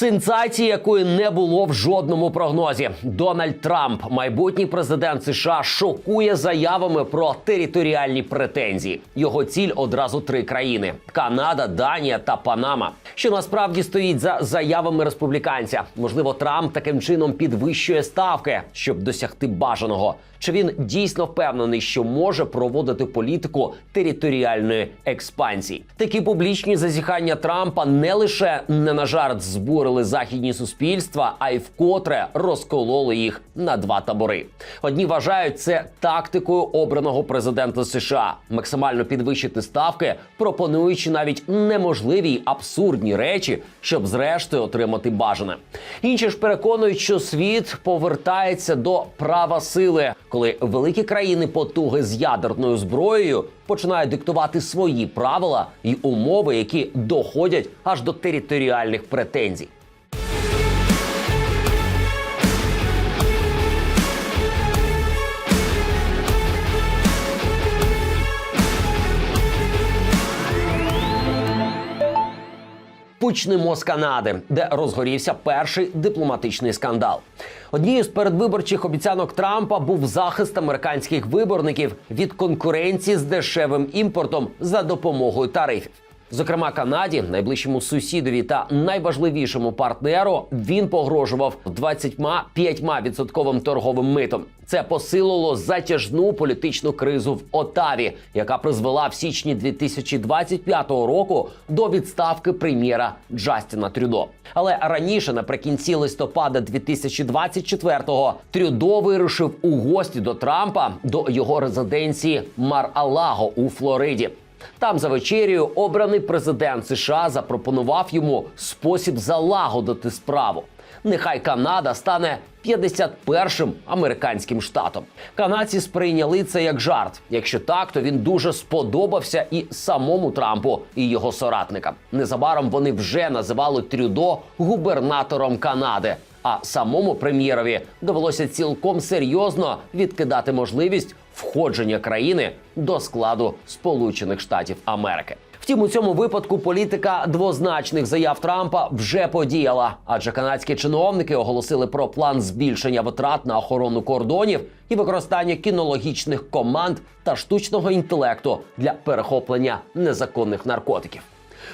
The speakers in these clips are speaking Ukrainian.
Сенсації, якої не було в жодному прогнозі. Дональд Трамп, майбутній президент США, шокує заявами про територіальні претензії. Його ціль одразу три країни: Канада, Данія та Панама. Що насправді стоїть за заявами республіканця? Можливо, Трамп таким чином підвищує ставки, щоб досягти бажаного. Чи він дійсно впевнений, що може проводити політику територіальної експансії? Такі публічні зазіхання Трампа не лише не на жарт збурили західні суспільства, а й вкотре розкололи їх на два табори. Одні вважають це тактикою обраного президента США максимально підвищити ставки, пропонуючи навіть неможливі й абсурдні речі, щоб зрештою отримати бажане. Інші ж переконують, що світ повертається до права сили, коли великі країни потуги з ядерною зброєю починають диктувати свої правила і умови, які доходять аж до територіальних претензій. Почнемо з Канади, де розгорівся перший дипломатичний скандал. Однією з передвиборчих обіцянок Трампа був захист американських виборників від конкуренції з дешевим імпортом за допомогою тарифів. Зокрема, Канаді, найближчому сусідові та найважливішому партнеру, він погрожував 25% торговим митом. Це посилило затяжну політичну кризу в Отаві, яка призвела в січні 2025 року до відставки прем'єра Джастіна Трюдо. Але раніше, наприкінці листопада 2024-го, Трюдо вирушив у гості до Трампа до його резиденції Мар-Алаго у Флориді. Там за вечерю обраний президент США запропонував йому спосіб залагодити справу. Нехай Канада стане 51-м американським штатом. Канадці сприйняли це як жарт. Якщо так, то він дуже сподобався і самому Трампу, і його соратникам. Незабаром вони вже називали Трюдо губернатором Канади. А самому прем'єрові довелося цілком серйозно відкидати можливість входження країни до складу Сполучених Штатів Америки. Втім, у цьому випадку політика двозначних заяв Трампа вже подіяла, адже канадські чиновники оголосили про план збільшення витрат на охорону кордонів і використання кінологічних команд та штучного інтелекту для перехоплення незаконних наркотиків.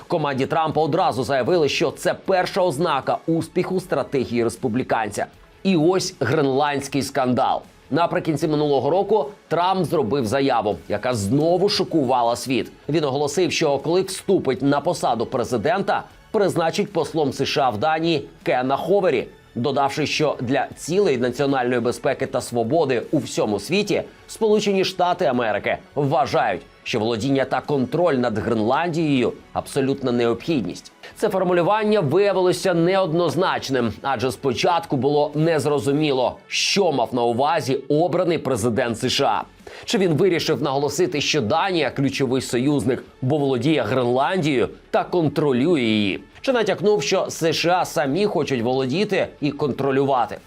Команді Трампа одразу заявили, що це перша ознака успіху стратегії республіканця. І ось гренландський скандал. Наприкінці минулого року Трамп зробив заяву, яка знову шокувала світ. Він оголосив, що коли вступить на посаду президента, призначить послом США в Данії Кена Ховері, додавши, що для цілей національної безпеки та свободи у всьому світі Сполучені Штати Америки вважають, що володіння та контроль над Гренландією абсолютна необхідність. Це формулювання виявилося неоднозначним, адже спочатку було незрозуміло, що мав на увазі обраний президент США. Чи він вирішив наголосити, що Данія ключовий союзник, бо володіє Гренландією та контролює її? Чи натякнув, що США самі хочуть володіти і контролювати?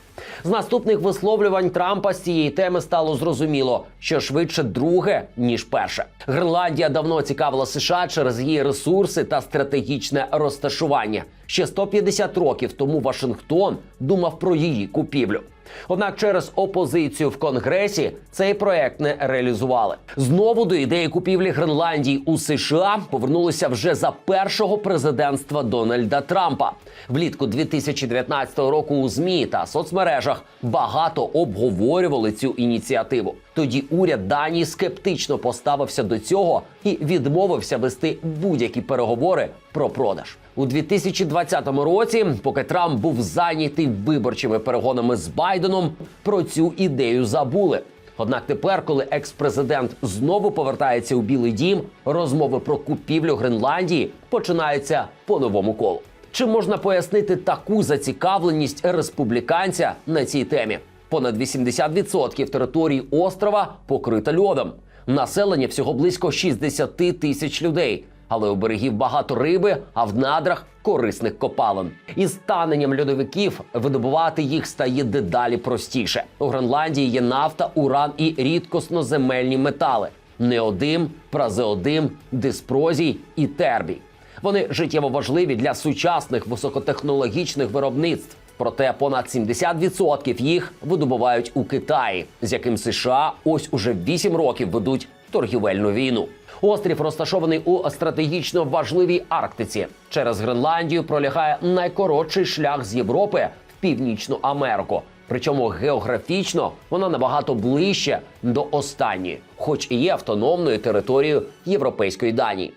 З наступних висловлювань Трампа з цієї теми стало зрозуміло, що швидше друге ніж перше. Гренландія давно цікавила США через її ресурси та стратегічне розташування. Ще 150 років тому Вашингтон думав про її купівлю. Однак через опозицію в Конгресі цей проект не реалізували. Знову до ідеї купівлі Гренландії у США повернулися вже за першого президентства Дональда Трампа. Влітку 2019 року у змі та соцмережах багато обговорювали цю ініціативу. Тоді уряд Данії скептично поставився до цього і відмовився вести будь-які переговори про продаж. У 2020 році, поки Трамп був зайнятий виборчими перегонами з Байденом, про цю ідею забули. Однак тепер, коли екс-президент знову повертається у Білий Дім, розмови про купівлю Гренландії починаються по новому колу. Чи можна пояснити таку зацікавленість республіканця на цій темі? Понад 80% території острова покрита льодом. Населення всього близько 60 тисяч людей. Але у берегів багато риби, а в надрах корисних копалин. Із станенням льодовиків видобувати їх стає дедалі простіше. У Гренландії є нафта, уран і рідкосноземельні метали: неодим, празеодим, диспрозій і тербій. Вони життєво важливі для сучасних високотехнологічних виробництв. Проте понад 70% їх видобувають у Китаї, з яким США ось уже 8 років ведуть торгівельну війну. Острів розташований у стратегічно важливій Арктиці. Через Гренландію пролягає найкоротший шлях з Європи в Північну Америку. Причому географічно вона набагато ближче до останньої, хоч і є автономною територією Європейської Данії.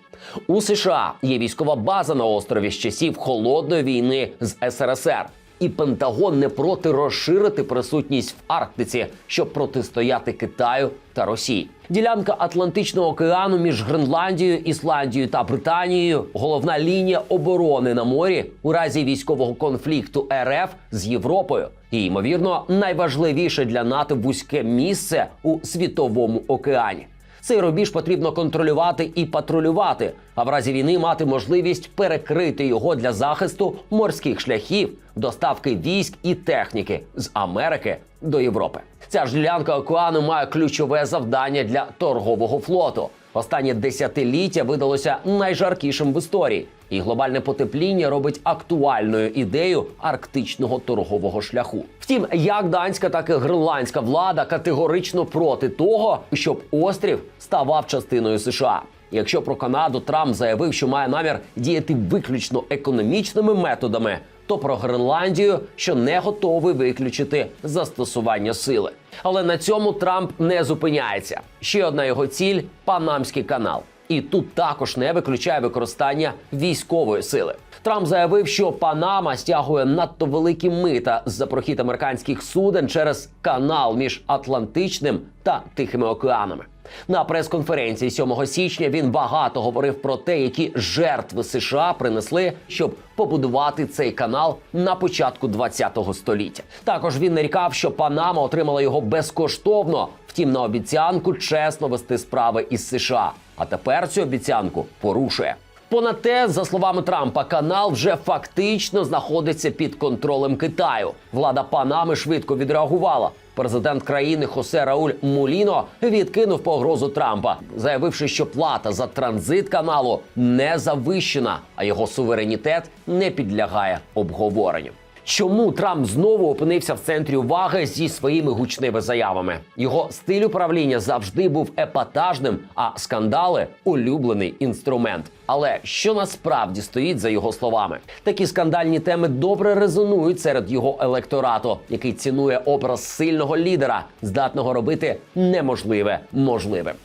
У США є військова база на острові з часів холодної війни з СРСР. І Пентагон не проти розширити присутність в Арктиці, щоб протистояти Китаю та Росії. Ділянка Атлантичного океану між Гренландією, Ісландією та Британією головна лінія оборони на морі у разі військового конфлікту РФ з Європою. І ймовірно, найважливіше для НАТО вузьке місце у світовому океані. Цей рубіж потрібно контролювати і патрулювати, а в разі війни мати можливість перекрити його для захисту морських шляхів, доставки військ і техніки з Америки до Європи. Ця ж ділянка океану має ключове завдання для торгового флоту. Останнє десятиліття видалося найжаркішим в історії, і глобальне потепління робить актуальною ідею арктичного торгового шляху. Втім, як данська, так і гренландська влада категорично проти того, щоб острів ставав частиною США. Якщо про Канаду Трамп заявив, що має намір діяти виключно економічними методами, то про Гренландію, що не готовий виключити застосування сили. Але на цьому Трамп не зупиняється. Ще одна його ціль Панамський канал. І тут також не виключає використання військової сили. Трамп заявив, що Панама стягує надто великі мита за прохід американських суден через канал між Атлантичним та Тихими океанами. На прес-конференції 7 січня він багато говорив про те, які жертви США принесли, щоб побудувати цей канал на початку 20-го століття. Також він нарікав, що Панама отримала його безкоштовно, втім на обіцянку чесно вести справи із США. А тепер цю обіцянку порушує. Понад те, за словами Трампа, канал вже фактично знаходиться під контролем Китаю. Влада Панами швидко відреагувала. Президент країни Хосе Рауль Муліно відкинув погрозу Трампа, заявивши, що плата за транзит каналу не завищена, а його суверенітет не підлягає обговоренню. Чому Трамп знову опинився в центрі уваги зі своїми гучними заявами? Його стиль управління завжди був епатажним, а скандали улюблений інструмент. Але що насправді стоїть за його словами? Такі скандальні теми добре резонують серед його електорату, який цінує образ сильного лідера, здатного робити неможливе можливим.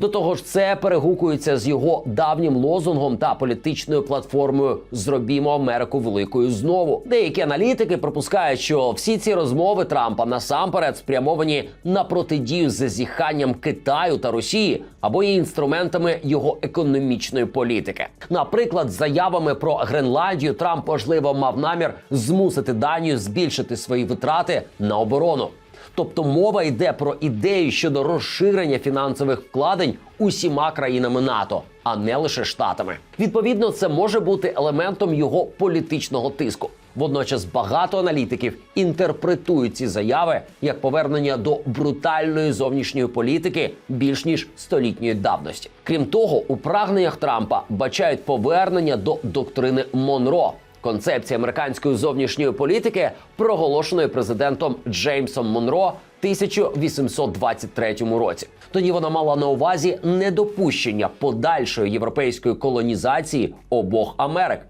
До того ж, це перегукується з його давнім лозунгом та політичною платформою Зробімо Америку великою знову. Деякі аналітики припускають, що всі ці розмови Трампа насамперед спрямовані на протидію зазіханням Китаю та Росії або є інструментами його економічної політики. Наприклад, заявами про Гренландію Трамп можливо мав намір змусити Данію збільшити свої витрати на оборону. Тобто мова йде про ідею щодо розширення фінансових вкладень усіма країнами НАТО, а не лише штатами. Відповідно, це може бути елементом його політичного тиску. Водночас багато аналітиків інтерпретують ці заяви як повернення до брутальної зовнішньої політики більш ніж столітньої давності. Крім того, у прагненнях Трампа бачають повернення до доктрини Монро. Концепція американської зовнішньої політики, проголошеної президентом Джеймсом Монро 1823 році. Тоді вона мала на увазі недопущення подальшої європейської колонізації обох Америк.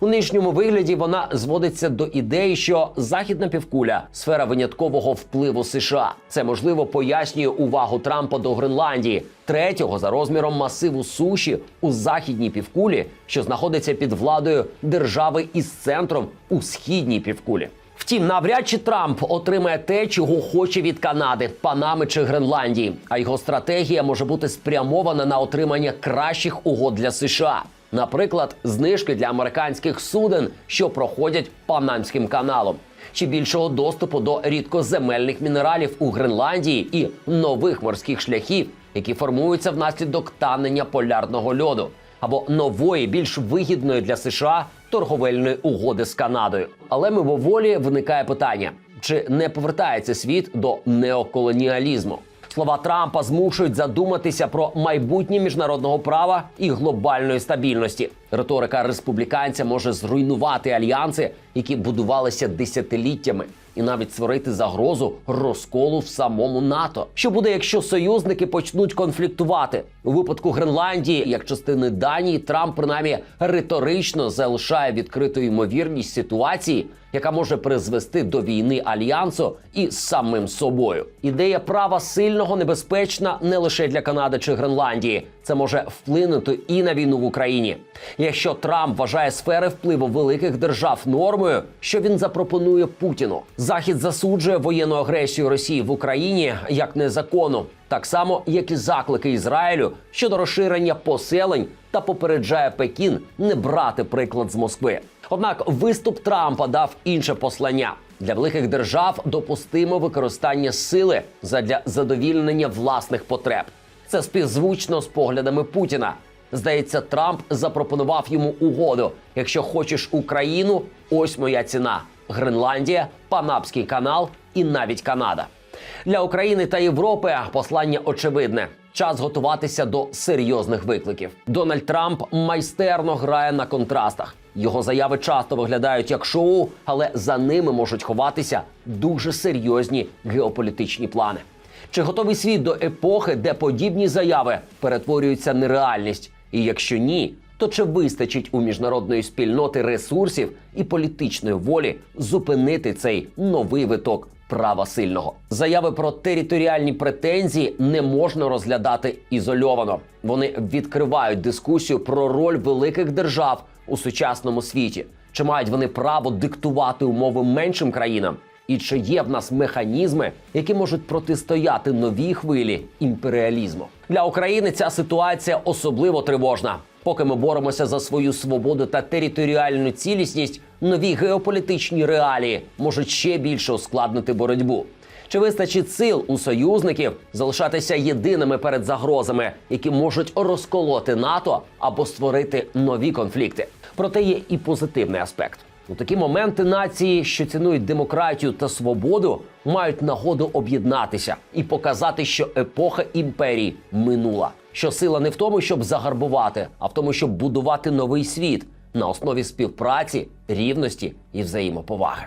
У нижньому вигляді вона зводиться до ідеї, що західна півкуля сфера виняткового впливу США. Це можливо пояснює увагу Трампа до Гренландії, третього за розміром масиву суші у західній півкулі, що знаходиться під владою держави із центром у східній півкулі. Втім, навряд чи Трамп отримає те, чого хоче від Канади, Панами чи Гренландії. А його стратегія може бути спрямована на отримання кращих угод для США. Наприклад, знижки для американських суден, що проходять Панамським каналом, чи більшого доступу до рідкоземельних мінералів у Гренландії і нових морських шляхів, які формуються внаслідок танення полярного льоду, або нової, більш вигідної для США торговельної угоди з Канадою. Але мимоволі виникає питання: чи не повертається світ до неоколоніалізму? Слова Трампа змушують задуматися про майбутнє міжнародного права і глобальної стабільності. Риторика республіканця може зруйнувати альянси, які будувалися десятиліттями, і навіть створити загрозу розколу в самому НАТО. Що буде, якщо союзники почнуть конфліктувати у випадку Гренландії, як частини Данії, Трамп принаймні риторично залишає відкриту ймовірність ситуації, яка може призвести до війни альянсу із самим собою. Ідея права сильного небезпечна не лише для Канади чи Гренландії. Це може вплинути і на війну в Україні. Якщо Трамп вважає сфери впливу великих держав нормою, що він запропонує Путіну, Захід засуджує воєнну агресію Росії в Україні як незаконну, так само як і заклики Ізраїлю щодо розширення поселень та попереджає Пекін не брати приклад з Москви. Однак виступ Трампа дав інше послання. Для великих держав допустимо використання сили задля задовільнення власних потреб. Це співзвучно з поглядами Путіна. Здається, Трамп запропонував йому угоду. Якщо хочеш Україну, ось моя ціна: Гренландія, Панамський канал і навіть Канада. Для України та Європи послання очевидне. Час готуватися до серйозних викликів. Дональд Трамп майстерно грає на контрастах. Його заяви часто виглядають як шоу, але за ними можуть ховатися дуже серйозні геополітичні плани. Чи готовий світ до епохи, де подібні заяви перетворюються на реальність? І якщо ні, то чи вистачить у міжнародної спільноти ресурсів і політичної волі зупинити цей новий виток права сильного? Заяви про територіальні претензії не можна розглядати ізольовано. Вони відкривають дискусію про роль великих держав у сучасному світі. Чи мають вони право диктувати умови меншим країнам? І чи є в нас механізми, які можуть протистояти новій хвилі імперіалізму? Для України ця ситуація особливо тривожна. Поки ми боремося за свою свободу та територіальну цілісність, нові геополітичні реалії можуть ще більше ускладнити боротьбу. Чи вистачить сил у союзників залишатися єдиними перед загрозами, які можуть розколоти НАТО або створити нові конфлікти? Проте є і позитивний аспект. У такі моменти нації, що цінують демократію та свободу, мають нагоду об'єднатися і показати, що епоха імперії минула. Що сила не в тому, щоб загарбувати, а в тому, щоб будувати новий світ на основі співпраці, рівності і взаємоповаги.